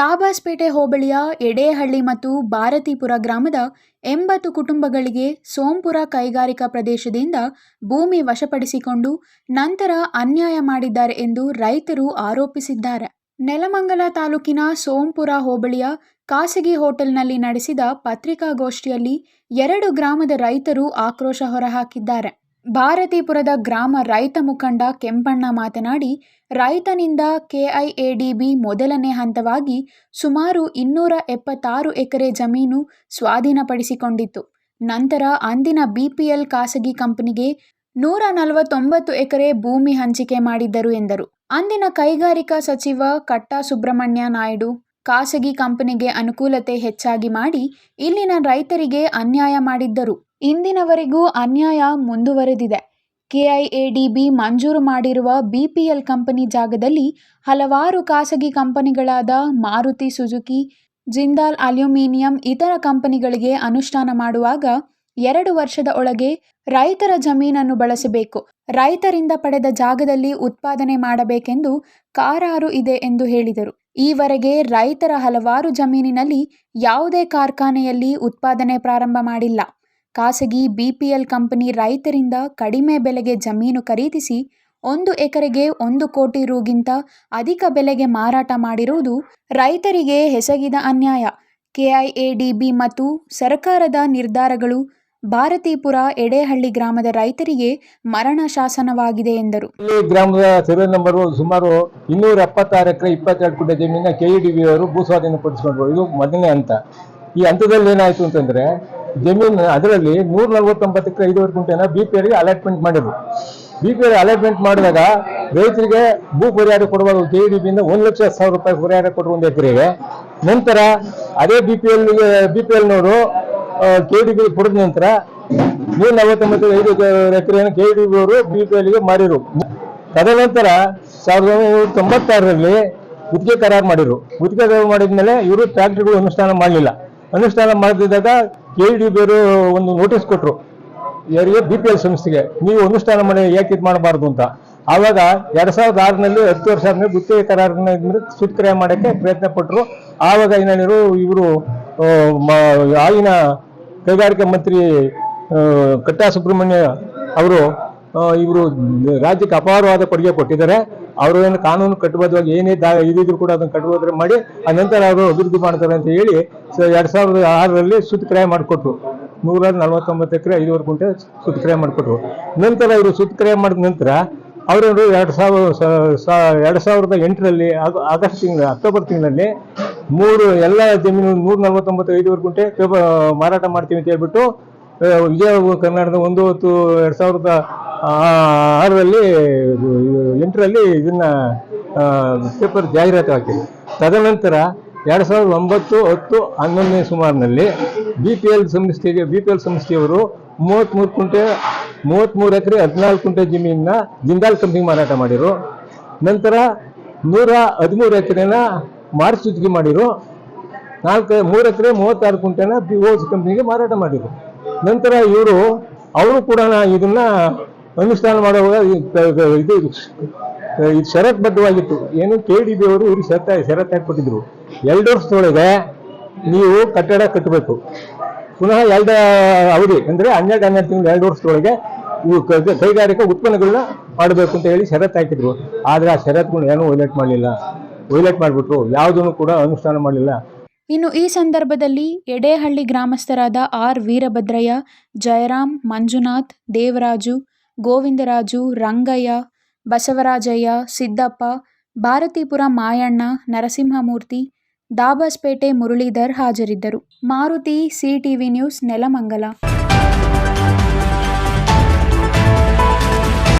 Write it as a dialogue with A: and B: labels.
A: ದಾಬಾಸ್ಪೇಟೆ ಹೋಬಳಿಯ ಎಡೇಹಳ್ಳಿ ಮತ್ತು ಭಾರತೀಪುರ ಗ್ರಾಮದ ಎಂಬತ್ತು ಕುಟುಂಬಗಳಿಗೆ ಸೋಂಪುರ ಕೈಗಾರಿಕಾ ಪ್ರದೇಶದಿಂದ ಭೂಮಿ ವಶಪಡಿಸಿಕೊಂಡು ನಂತರ ಅನ್ಯಾಯ ಮಾಡಿದ್ದಾರೆ ಎಂದು ರೈತರು ಆರೋಪಿಸಿದ್ದಾರೆ. ನೆಲಮಂಗಲ ತಾಲೂಕಿನ ಸೋಂಪುರ ಹೋಬಳಿಯ ಖಾಸಗಿ ಹೋಟೆಲ್ನಲ್ಲಿ ನಡೆಸಿದ ಪತ್ರಿಕಾಗೋಷ್ಠಿಯಲ್ಲಿ ಎರಡು ಗ್ರಾಮದ ರೈತರು ಆಕ್ರೋಶ ಹೊರಹಾಕಿದ್ದಾರೆ. ಭಾರತೀಪುರದ ಗ್ರಾಮ ರೈತ ಮುಖಂಡ ಕೆಂಪಣ್ಣ ಮಾತನಾಡಿ, ರೈತನಿಂದ ಕೆಐಎಡಿಬಿ ಮೊದಲನೇ ಹಂತವಾಗಿ ಸುಮಾರು ಇನ್ನೂರ ಎಪ್ಪತ್ತಾರು ಎಕರೆ ಜಮೀನು ಸ್ವಾಧೀನಪಡಿಸಿಕೊಂಡಿತ್ತು. ನಂತರ ಅಂದಿನ ಬಿಪಿಎಲ್ ಖಾಸಗಿ ಕಂಪನಿಗೆ ನೂರ ನಲವತ್ತೊಂಬತ್ತು ಎಕರೆ ಭೂಮಿ ಹಂಚಿಕೆ ಮಾಡಿದ್ದರು ಎಂದರು. ಅಂದಿನ ಕೈಗಾರಿಕಾ ಸಚಿವ ಕಟ್ಟಾ ಸುಬ್ರಹ್ಮಣ್ಯ ನಾಯ್ಡು ಖಾಸಗಿ ಕಂಪನಿಗೆ ಅನುಕೂಲತೆ ಹೆಚ್ಚಾಗಿ ಮಾಡಿ, ಇಲ್ಲಿನ ರೈತರಿಗೆ ಅನ್ಯಾಯ ಮಾಡಿದ್ದರು. ಇಂದಿನವರೆಗೂ ಅನ್ಯಾಯ ಮುಂದುವರೆದಿದೆ. ಕೆಐಎಡಿಬಿ ಮಂಜೂರು ಮಾಡಿರುವ ಬಿಪಿಎಲ್ ಕಂಪನಿ ಜಾಗದಲ್ಲಿ ಹಲವಾರು ಖಾಸಗಿ ಕಂಪನಿಗಳಾದ ಮಾರುತಿ ಸುಜುಕಿ, ಜಿಂದಾಲ್ ಅಲ್ಯೂಮಿನಿಯಂ ಇತರ ಕಂಪನಿಗಳಿಗೆ ಅನುಷ್ಠಾನ ಮಾಡುವಾಗ ಎರಡು ವರ್ಷದ ಒಳಗೆ ರೈತರ ಜಮೀನನ್ನು ಬಳಸಬೇಕು. ರೈತರಿಂದ ಪಡೆದ ಜಾಗದಲ್ಲಿ ಉತ್ಪಾದನೆ ಮಾಡಬೇಕೆಂದು ಕಾರಾರು ಇದೆ ಎಂದು ಹೇಳಿದರು. ಈವರೆಗೆ ರೈತರ ಹಲವಾರು ಜಮೀನಿನಲ್ಲಿ ಯಾವುದೇ ಕಾರ್ಖಾನೆಯಲ್ಲಿ ಉತ್ಪಾದನೆ ಪ್ರಾರಂಭ ಮಾಡಿಲ್ಲ. ಖಾಸಗಿ ಬಿಪಿಎಲ್ ಕಂಪನಿ ರೈತರಿಂದ ಕಡಿಮೆ ಬೆಲೆಗೆ ಜಮೀನು ಖರೀದಿಸಿ ಒಂದು ಎಕರೆಗೆ ಒಂದು ಕೋಟಿ ರೂಗಿಂತ ಅಧಿಕ ಬೆಲೆಗೆ ಮಾರಾಟ ಮಾಡಿರುವುದು ರೈತರಿಗೆ ಹೆಸಗಿದ ಅನ್ಯಾಯ. ಕೆಐಎಡಿಬಿ ಮತ್ತು ಸರ್ಕಾರದ ನಿರ್ಧಾರಗಳು ಭಾರತೀಪುರ ಎಡೇಹಳ್ಳಿ ಗ್ರಾಮದ ರೈತರಿಗೆ ಮರಣ ಶಾಸನವಾಗಿದೆ ಎಂದರು.
B: ಈ ಗ್ರಾಮದ ಸರ್ವೆ ನಂಬರ್ ಸುಮಾರು ಇನ್ನೂರ ಎಪ್ಪತ್ತಾರು ಎಕರೆ ಇಪ್ಪತ್ತೆರಡು ಕುಂಟೆ ಜಮೀನ ಕೆ ಇ ಡಿ ಬಿ ಅವರು ಭೂ ಸ್ವಾಧೀನಪಡಿಸ್ಕೊಂಡ್ರು ಇದು ಮೊದಲನೇ ಹಂತ. ಈ ಹಂತದಲ್ಲಿ ಏನಾಯ್ತು ಅಂತಂದ್ರೆ ಜಮೀನು ಅದರಲ್ಲಿ ನೂರ ನಲವತ್ತೊಂಬತ್ತು ಎಕರೆ ಐದುವರೆ ಗುಂಟೆನ ಬಿ ಪಿ ಎಲ್ಗೆ ಅಲಾಟ್ಮೆಂಟ್ ಮಾಡಿದ್ರು. ಬಿ ಪಿ ಅಲಾಟ್ಮೆಂಟ್ ಮಾಡಿದಾಗ ರೈತರಿಗೆ ಭೂ ಪರಿಹಾರ ಕೊಡುವಾಗ ಕೆ ಡಿ ಬಿಯಿಂದ ಒಂದು ಲಕ್ಷ ಸಾವಿರ ರೂಪಾಯಿ ಪರಿಹಾರ ಕೊಟ್ಟರು ಒಂದು ಎಕರೆಗೆ. ನಂತರ ಅದೇ B P L B P ಎಲ್ನವರು K D B ಕೊಡಿದ ನಂತರ ನೂರ ನಲವತ್ತೊಂಬತ್ತು ಐದು ಎಕರೆಯನ್ನು ಕೆ ಡಿ ಬಿ ಅವರು ಬಿ ಪಿ ಎಲ್ಗೆ ಮಾರಿರು. ತದನಂತರ ಸಾವಿರದ ಒಂಬೈನೂರ ತೊಂಬತ್ತಾರರಲ್ಲಿ ಗುತ್ತಿಗೆ ಕರಾರು ಮಾಡಿದ್ರು ಗುತ್ತಿಗೆ ಕರಾರು ಮಾಡಿದ್ಮೇಲೆ ಇವರು ಫ್ಯಾಕ್ಟ್ರಿಗಳು ಅನುಷ್ಠಾನ ಮಾಡಲಿಲ್ಲ. ಅನುಷ್ಠಾನ ಮಾಡದಿದ್ದಾಗ ಕೆ ಡಿ ಬಿ ಅವರು ಒಂದು ನೋಟಿಸ್ ಕೊಟ್ಟರು ಯಾರಿಗೆ? ಬಿ ಪಿ ಎಲ್ ಸಂಸ್ಥೆಗೆ. ನೀವು ಅನುಷ್ಠಾನ ಮಾಡಿ ಯಾಕೆ ಇದು ಮಾಡಬಾರ್ದು ಅಂತ. ಆವಾಗ ಎರಡ್ ಸಾವಿರದ ಆರನಲ್ಲಿ ಹತ್ತು ವರ್ಷ ಆದ್ಮೇಲೆ ಗುತ್ತಿಗೆ ಕರಾರನ್ನ ಸುತ್ಕ್ರಿಯೆ ಮಾಡೋಕ್ಕೆ ಪ್ರಯತ್ನ ಪಟ್ಟರು ಆವಾಗ ಏನೇನಿರು ಇವರು ಆಗಿನ ಕೈಗಾರಿಕಾ ಮಂತ್ರಿ ಕಟ್ಟಾ ಸುಬ್ರಹ್ಮಣ್ಯ ಅವರು ಇವರು ರಾಜ್ಯಕ್ಕೆ ಅಪಾರವಾದ ಕೊಡುಗೆ ಕೊಟ್ಟಿದ್ದಾರೆ. ಅವರು ಕಾನೂನು ಕಟ್ಟುಬದ್ಧವಾಗಿ ಏನೇ ದಾ ಇದಿದ್ರು ಕೂಡ ಅದನ್ನು ಕಟ್ಟುಬದ್ಧ ಮಾಡಿ ಆ ನಂತರ ಅವರು ಅಭಿವೃದ್ಧಿ ಮಾಡ್ತಾರೆ ಅಂತ ಹೇಳಿ ಎರಡ್ ಸಾವಿರದ ಆರರಲ್ಲಿ ಸುತ್ತಕ್ರಿಯೆ ಮಾಡಿಕೊಟ್ರು. ನೂರ ನಲ್ವತ್ತೊಂಬತ್ತು ಎಕರೆ, ಐದುವರೆ ಗುಂಟೆ ಸುತ್ತಕ್ರಿಯೆ ಮಾಡಿಕೊಟ್ರು. ನಂತರ ಇವರು ಸುತ್ತಕ್ರಿಯೆ ಮಾಡಿದ ನಂತರ, ಅವರು ಎರಡು ಸಾವಿರ ಎರಡು ಸಾವಿರದ ಎಂಟರಲ್ಲಿ ಆಗ- ಆಗಸ್ಟ್ ತಿಂಗಳ, ಅಕ್ಟೋಬರ್ ತಿಂಗಳಲ್ಲಿ ಮೂರು ಎಲ್ಲ ಜಮೀನು ನೂರ ನಲ್ವತ್ತೊಂಬತ್ತು, ಐದುವರೆ ಗುಂಟೆ ಮಾರಾಟ ಮಾಡ್ತೀವಿ ಅಂತ ಹೇಳ್ಬಿಟ್ಟು ವಿಜಯ ಕರ್ನಾಟಕದ ಒಂದು ಹೊತ್ತು ಎರಡು ಸಾವಿರದ ಆರರಲ್ಲಿ ಎಂಟರಲ್ಲಿ ಇದನ್ನು ಪೇಪರ್ ಜಾಹೀರಾತು ಹಾಕಿದೆ ತದನಂತರ ಎರಡು ಸಾವಿರದ ಒಂಬತ್ತು ಹತ್ತು ಹನ್ನೊಂದನೇ ಸುಮಾರಿನಲ್ಲಿ ಬಿ ಪಿ ಎಲ್ ಸಂಸ್ಥೆಗೆ ಬಿ ಪಿ ಎಲ್ ಸಂಸ್ಥೆಯವರು ಮೂವತ್ತ್ಮೂರು ಕುಂಟೆ ಮೂವತ್ತ್ಮೂರು ಎಕರೆ, ಹದಿನಾಲ್ಕು ಕುಂಟೆ ಜಮೀನನ್ನ ಜಿಂದಾಲ್ ಕಂಪ್ನಿಗೆ ಮಾರಾಟ ಮಾಡಿರು ನಂತರ ನೂರ ಹದಿಮೂರು ಎಕರೆನ ಮಾರ್ಚ್ ಸುತ್ತಿಗೆ ಮಾಡಿರು ನಾಲ್ಕು, ಮೂರು ಎಕರೆ, ಮೂವತ್ತಾರು ಕುಂಟೆನ ಬಿ ಓಸ್ ಕಂಪ್ನಿಗೆ ಮಾರಾಟ ಮಾಡಿದ್ರು. ನಂತರ ಇವರು, ಅವರು ಕೂಡ ಇದನ್ನ ಅನುಷ್ಠಾನ ಮಾಡುವಾಗ ಇದು ಇದು ಷರತ್ಬದ್ಧವಾಗಿತ್ತು ಏನು ಕೆ ಅವರು ಇವ್ರಿಗೆ ಷರತ್ತ ಷರತ್ತು ಹಾಕ್ಬಿಟ್ಟಿದ್ರು. ಎರಡು ವರ್ಷದೊಳಗೆ ನೀವು ಕಟ್ಟಡ ಕಟ್ಟಬೇಕು. ಪುನಃ ಎರಡು ಅವಧಿ ಅಂದ್ರೆ ಹನ್ನೆರಡು ಹನ್ನೆರಡು ತಿಂಗಳು, ಎರಡು ವರ್ಷದೊಳಗೆ ಕೈಗಾರಿಕಾ ಉತ್ಪನ್ನಗಳನ್ನ ಮಾಡಬೇಕು ಅಂತ ಹೇಳಿ ಷರತ್ತು ಹಾಕಿದ್ರು. ಆದ್ರೆ ಆ ಷರತ್ತುಗಳು ಏನೂ ವೈಲೇಟ್ ಮಾಡಲಿಲ್ಲ. ವೈಲೇಟ್ ಮಾಡಿಬಿಟ್ರು. ಯಾವುದನ್ನು ಕೂಡ ಅನುಷ್ಠಾನ ಮಾಡಲಿಲ್ಲ.
A: ಇನ್ನು ಈ ಸಂದರ್ಭದಲ್ಲಿ ಎಡೇಹಳ್ಳಿ ಗ್ರಾಮಸ್ಥರಾದ ಆರ್ ವೀರಭದ್ರಯ್ಯ, ಜಯರಾಮ್, ಮಂಜುನಾಥ್, ದೇವರಾಜು, ಗೋವಿಂದರಾಜು, ರಂಗಯ್ಯ, ಬಸವರಾಜಯ್ಯ, ಸಿದ್ದಪ್ಪ, ಭಾರತೀಪುರ ಮಾಯಣ್ಣ, ನರಸಿಂಹಮೂರ್ತಿ, ದಾಬಸ್ಪೇಟೆ ಮುರಳೀಧರ್ ಹಾಜರಿದ್ದರು. Maruti, CTV news, Nelamangala.